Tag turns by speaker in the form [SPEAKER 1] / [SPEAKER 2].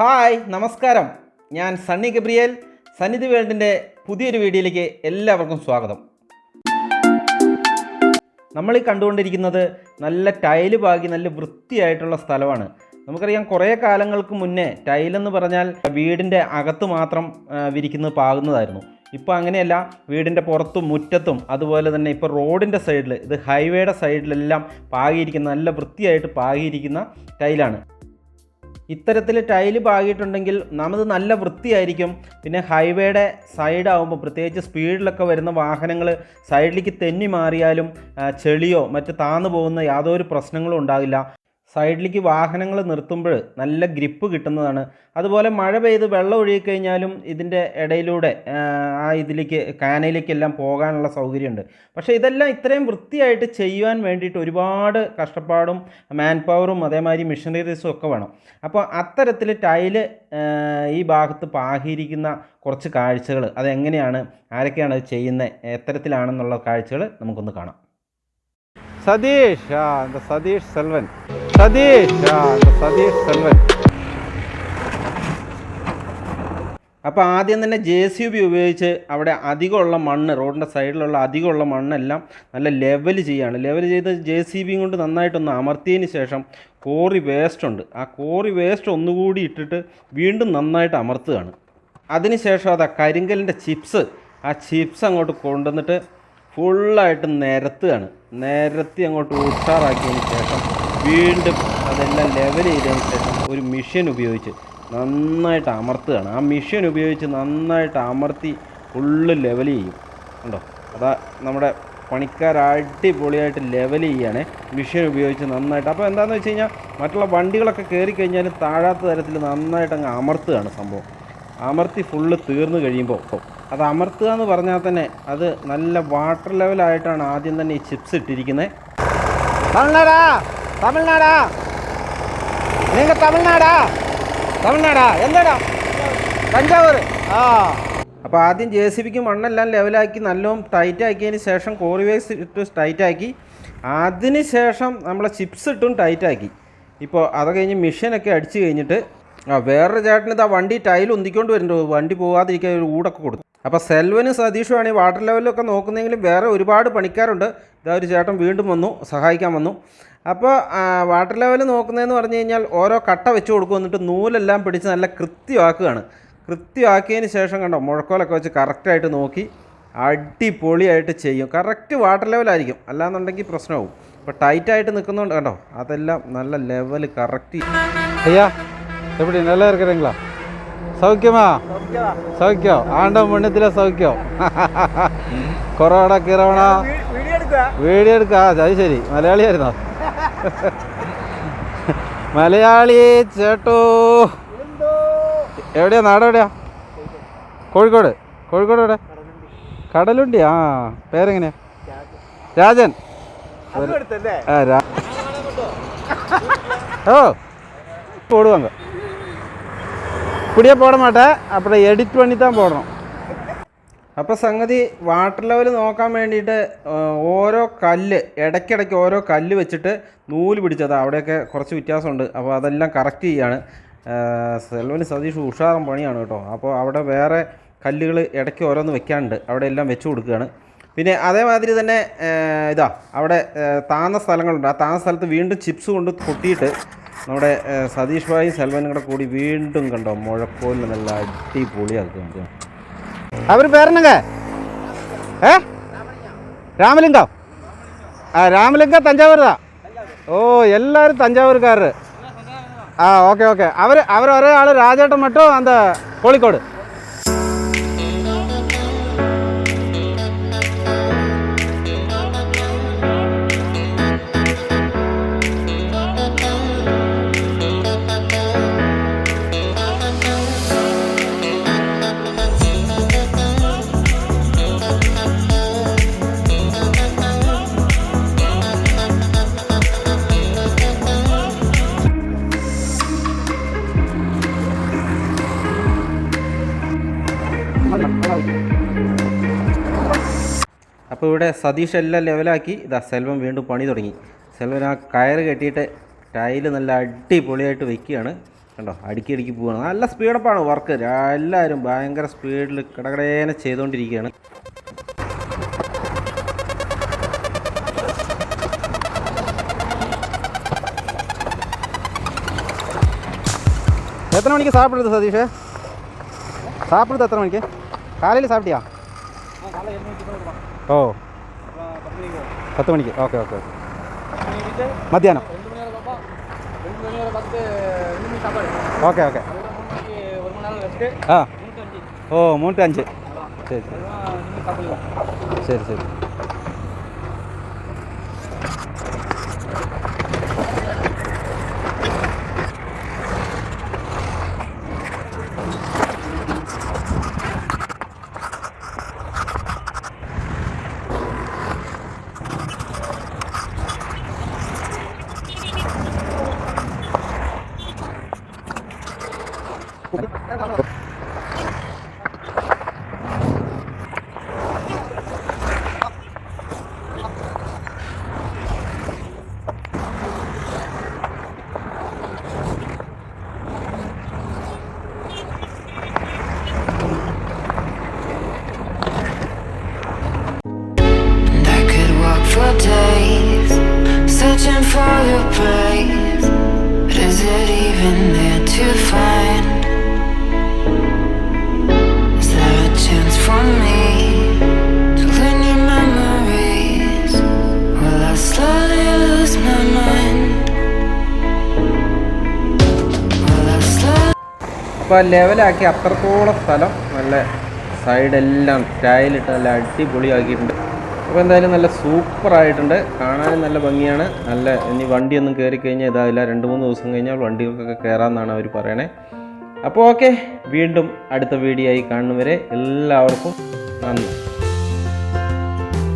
[SPEAKER 1] Hi നമസ്കാരം. ഞാൻ Sunny Gabriel സന്നിധി വേൾഡിന്റെ പുതിയൊരു വീഡിയോയിലേക്ക് എല്ലാവർക്കും സ്വാഗതം. നമ്മൾ ഈ കണ്ടുകൊണ്ടിരിക്കുന്നത് നല്ല ടൈൽ പാകി നല്ല വൃത്തിയായിട്ടുള്ള സ്ഥലമാണ്. നമുക്കറിയാം കുറേ കാലങ്ങൾക്ക് മുന്നേ ടൈലെന്ന് പറഞ്ഞാൽ വീടിന്റെ അകത്ത് മാത്രം വിരിക്കുന്നത് പാകുന്നതായിരുന്നു. ഇപ്പോൾ അങ്ങനെയല്ല വീടിന്റെ പുറത്തും മുറ്റത്തും അതുപോലെ തന്നെ ഇപ്പോൾ റോഡിന്റെ സൈഡിൽ ഇത് ഹൈവേയുടെ സൈഡിലെല്ലാം പാകിയിരിക്കുന്ന നല്ല വൃത്തിയായിട്ട് പാകിയിരിക്കുന്ന ടൈലാണ്. ഇത്തരത്തിൽ ടൈൽ പാകിയിട്ടുണ്ടെങ്കിൽ നമുക്ക് നല്ല വൃത്തിയായിരിക്കും. പിന്നെ ഹൈവേയുടെ സൈഡ് ആകുമ്പോൾ പ്രത്യേകിച്ച് സ്പീഡിലൊക്കെ വരുന്ന വാഹനങ്ങൾ സൈഡിലേക്ക് തെന്നി മാറിയാലും ചെളിയോ മറ്റ് താന്നു പോകുന്ന യാതൊരു പ്രശ്നങ്ങളും ഉണ്ടാകില്ല. സൈഡിലേക്ക് വാഹനങ്ങൾ നിർത്തുമ്പോൾ നല്ല ഗ്രിപ്പ് കിട്ടുന്നതാണ്. അതുപോലെ മഴ പെയ്ത് വെള്ളം ഒഴുകിക്കഴിഞ്ഞാലും ഇതിന്റെ ഇടയിലൂടെ ആ, ഇതിലേക്ക് കാനയിലേക്കെല്ലാം പോകാനുള്ള സൗകര്യമുണ്ട്. പക്ഷേ ഇതെല്ലാം ഇത്രയും വൃത്തിയായിട്ട് ചെയ്യുവാൻ വേണ്ടിയിട്ട് ഒരുപാട് കഷ്ടപ്പാടും മാൻ പവറും അതേമാതിരി മെഷീനറീസും ഒക്കെ വേണം. അപ്പോൾ അത്തരത്തിൽ ടൈൽ ഈ ഭാഗത്ത് പാകിയിരിക്കുന്ന കുറച്ച് കാഴ്ചകൾ അതെങ്ങനെയാണ് ആരൊക്കെയാണ് അത് ചെയ്യുന്നത് എത്തരത്തിലാണെന്നുള്ള കാഴ്ചകൾ നമുക്കൊന്ന് കാണാം.
[SPEAKER 2] സതീഷ് ആ സതീഷ് സെൽവൻ. സതീഷ് ആ സതീഷ് സെൽവൻ.
[SPEAKER 1] അപ്പോൾ ആദ്യം തന്നെ ജെ സി ബി ഉപയോഗിച്ച് അവിടെ അധികമുള്ള മണ്ണ് റോഡിന്റെ സൈഡിലുള്ള അധികമുള്ള മണ്ണെല്ലാം നല്ല ലെവൽ ചെയ്യാണ്. ലെവൽ ചെയ്ത് ജെ സി ബിയും കൊണ്ട് നന്നായിട്ടൊന്ന് അമർത്തിയതിന് ശേഷം കോറി വേസ്റ്റ് ഉണ്ട്. ആ കോറി വേസ്റ്റ് ഒന്നുകൂടി ഇട്ടിട്ട് വീണ്ടും നന്നായിട്ട് അമർത്തുകയാണ്. അതിനുശേഷം അതാ കരിങ്കലിന്റെ ചിപ്സ് ആ ചിപ്സ് അങ്ങോട്ട് കൊണ്ടുവന്നിട്ട് ഫുള്ളായിട്ട് നിരത്തുകയാണ്. നിരത്തി അങ്ങോട്ട് ഉഷാറാക്കിയതിന് ശേഷം വീണ്ടും അതെല്ലാം ലെവൽ ചെയ്തതിന് ശേഷം ഒരു മെഷീൻ ഉപയോഗിച്ച് നന്നായിട്ട് അമർത്തുകയാണ്. ആ മെഷീൻ ഉപയോഗിച്ച് നന്നായിട്ട് അമർത്തി ഫുള്ള് ലെവൽ ചെയ്യും. ഉണ്ടോ അതാ നമ്മുടെ പണിക്കാർ അടിപൊളിയായിട്ട് ലെവൽ ചെയ്യാണ്. മെഷീൻ ഉപയോഗിച്ച് നന്നായിട്ട്. അപ്പോൾ എന്താണെന്ന് വെച്ച് കഴിഞ്ഞാൽ മറ്റുള്ള വണ്ടികളൊക്കെ കയറി കഴിഞ്ഞാൽ താഴാത്ത തരത്തിൽ നന്നായിട്ട് അങ്ങ് അമർത്തുകയാണ് സംഭവം. അമർത്തി ഫുള്ള് തീർന്നു കഴിയുമ്പോൾ അത് അമർത്തുക എന്ന് പറഞ്ഞാൽ തന്നെ അത് നല്ല വാട്ടർ ലെവലായിട്ടാണ് ആദ്യം തന്നെ ഈ ചിപ്സ് ഇട്ടിരിക്കുന്നത്
[SPEAKER 2] തമിഴ്നാടാ നിങ്ങൾ തമിഴ്നാടാ? തമിഴ്നാടാ? എന്താടാ? തഞ്ചാവൂർ ആ.
[SPEAKER 1] അപ്പോൾ ആദ്യം ജെ സി ബിക്ക് മണ്ണെല്ലാം ലെവലാക്കി നല്ലോണം ടൈറ്റ് ആക്കിയതിന് ശേഷം കോറിവേസ് ഇട്ട് ടൈറ്റ് ആക്കി. അതിന് ശേഷം നമ്മളെ ചിപ്സ് ഇട്ടും ടൈറ്റ് ആക്കി. ഇപ്പോൾ അത് കഴിഞ്ഞ് മെഷീനൊക്കെ അടിച്ച് കഴിഞ്ഞിട്ട് ആ വേറൊരു ചേട്ടനിത് ആ വണ്ടി ടൈൽ ഉന്തിക്കൊണ്ട് വരുന്നുണ്ട്. വണ്ടി പോകാതിരിക്കാൻ ഒരു ഊടൊക്കെ കൊടുത്തു. അപ്പോൾ സെൽവനും സതീഷുമാണ് ഈ വാട്ടർ ലെവലൊക്കെ നോക്കുന്നെങ്കിലും വേറെ ഒരുപാട് പണിക്കാരുണ്ട് ഇതാ ഒരു ചേട്ടൻ വീണ്ടും വന്നു സഹായിക്കാൻ വന്നു അപ്പോൾ വാട്ടർ ലെവൽ നോക്കുന്നതെന്ന് പറഞ്ഞു കഴിഞ്ഞാൽ ഓരോ കട്ട വെച്ച് കൊടുക്കും എന്നിട്ട് നൂലെല്ലാം പിടിച്ച് നല്ല കൃത്യമാക്കുകയാണ് കൃത്യമാക്കിയതിന് ശേഷം കണ്ടോ മുഴക്കോലൊക്കെ വെച്ച് കറക്റ്റായിട്ട് നോക്കി അടിപൊളിയായിട്ട് ചെയ്യും കറക്റ്റ് വാട്ടർ ലെവലായിരിക്കും അല്ലാന്നുണ്ടെങ്കിൽ പ്രശ്നമാവും ഇപ്പോൾ ടൈറ്റായിട്ട് നിൽക്കുന്നതുകൊണ്ട് കണ്ടോ അതെല്ലാം നല്ല ലെവൽ കറക്റ്റ്
[SPEAKER 2] ஐயா எப்படி நல்லா இருக்கிறீங்களா സൗഖ്യമാ? സൗഖ്യം ആണ്ടോ മുന്നത്തിലെ സൗഖ്യം കൊറോണ കിറോണ? വീഡിയോ അത് ശരി. മലയാളിയായിരുന്നോ? മലയാളി ചേട്ടോ. എവിടെയാ? നാട് എവിടെയാ? കോഴിക്കോട്. കോഴിക്കോട് എവിടെ? കടലുണ്ടി. ആ പേരെങ്ങനെയാ? രാജൻ. ഓ കൊടുവാങ്ക இப்படியே போட மாட்டேன் அப்புறம் எடிட் பண்ணி தான் போடணும்
[SPEAKER 1] അപ്പോൾ സംഗതി വാട്ടർ ലെവൽ നോക്കാൻ വേണ്ടിയിട്ട് ആ, ഓരോ കല്ല് ഇടയ്ക്കിടയ്ക്ക് ഓരോ കല്ല് വെച്ചിട്ട് നൂല് പിടിച്ചത് അവിടെയൊക്കെ കുറച്ച് വ്യത്യാസമുണ്ട് അപ്പോൾ അതെല്ലാം കറക്റ്റ് ചെയ്യാണ് ആ, സെൽവന് സതീഷ് ഉഷാറും പണിയാണ് കേട്ടോ അപ്പോൾ അവിടെ വേറെ കല്ലുകൾ ഇടയ്ക്ക് ഓരോന്ന് വെക്കാനുണ്ട് അവിടെ എല്ലാം വെച്ച് കൊടുക്കുകയാണ് പിന്നെ അതേമാതിരി തന്നെ ആ, ഇതാ അവിടെ ആ, താന്ന സ്ഥലങ്ങളുണ്ട് ആ താന്ന സ്ഥലത്ത് വീണ്ടും ചിപ്സ് കൊണ്ട് കൊട്ടിയിട്ട് നമ്മുടെ സതീഷ് ഭായി സെൽവനും കൂടെ കൂടി വീണ്ടും കണ്ടോ മുഴക്കോലിൽ നല്ല
[SPEAKER 2] അടിപൊളി അടിപൊളിയാക്കുക അവർ പേരെന്നങ്ക ഏ? രാമലിംഗം? ആ രാമലിംഗ തഞ്ചാവൂർ ഓ എല്ലാവരും തഞ്ചാവൂർക്കാർ ആ ഓക്കെ ഓക്കെ. അവർ അവർ ഒരേ ആൾ രാജേട്ടൻ മട്ടും അന്ത കോഴിക്കോട്?
[SPEAKER 1] അപ്പോൾ ഇവിടെ സതീഷ് എല്ലാം ലെവലാക്കി. ഇതാ സെൽവം വീണ്ടും പണി തുടങ്ങി. സെൽവൻ ആ കയർ കെട്ടിയിട്ട് ടൈൽ നല്ല അടിപൊളിയായിട്ട് വെക്കുകയാണ്. കണ്ടോ അടുക്കി അടുക്കി പോവുകയാണ്. നല്ല സ്പീഡപ്പാണ് വർക്ക്. എല്ലാവരും ഭയങ്കര സ്പീഡിൽ കിടകടേനെ ചെയ്തുകൊണ്ടിരിക്കുകയാണ്
[SPEAKER 2] എത്ര മണിക്ക് സാപ്പിടുന്നത് സതീഷ്? സാപ്പിടുത്ത് എത്ര മണിക്ക്? കാലയിൽ സാപ്പിട്ടിയാ ஓ. பத்து மணிக்கு. ஓகே ஓகே மத்தியானம்? Okay okay. ஆ. ஓ மூணு அஞ்சு. சரி சரி. சரி சரி.
[SPEAKER 3] Searching for your place. But is it even
[SPEAKER 1] അപ്പോൾ ലെവലാക്കി അത്രത്തോളം സ്ഥലം നല്ല സൈഡെല്ലാം ടൈലിട്ട് നല്ല അടിപൊളിയാക്കിയിട്ടുണ്ട്. അപ്പോൾ എന്തായാലും നല്ല സൂപ്പറായിട്ടുണ്ട്. കാണാനും നല്ല ഭംഗിയാണ്. നല്ല ഇനി വണ്ടിയൊന്നും കയറി കഴിഞ്ഞാൽ ഇതാവില്ല രണ്ട് മൂന്ന് ദിവസം കഴിഞ്ഞാൽ വണ്ടികൾക്കൊക്കെ കയറാമെന്നാണ് അവർ പറയണേ. അപ്പോൾ ഓക്കെ വീണ്ടും അടുത്ത വീഡിയോ ആയി കാണുന്നവരെ എല്ലാവർക്കും നന്ദി.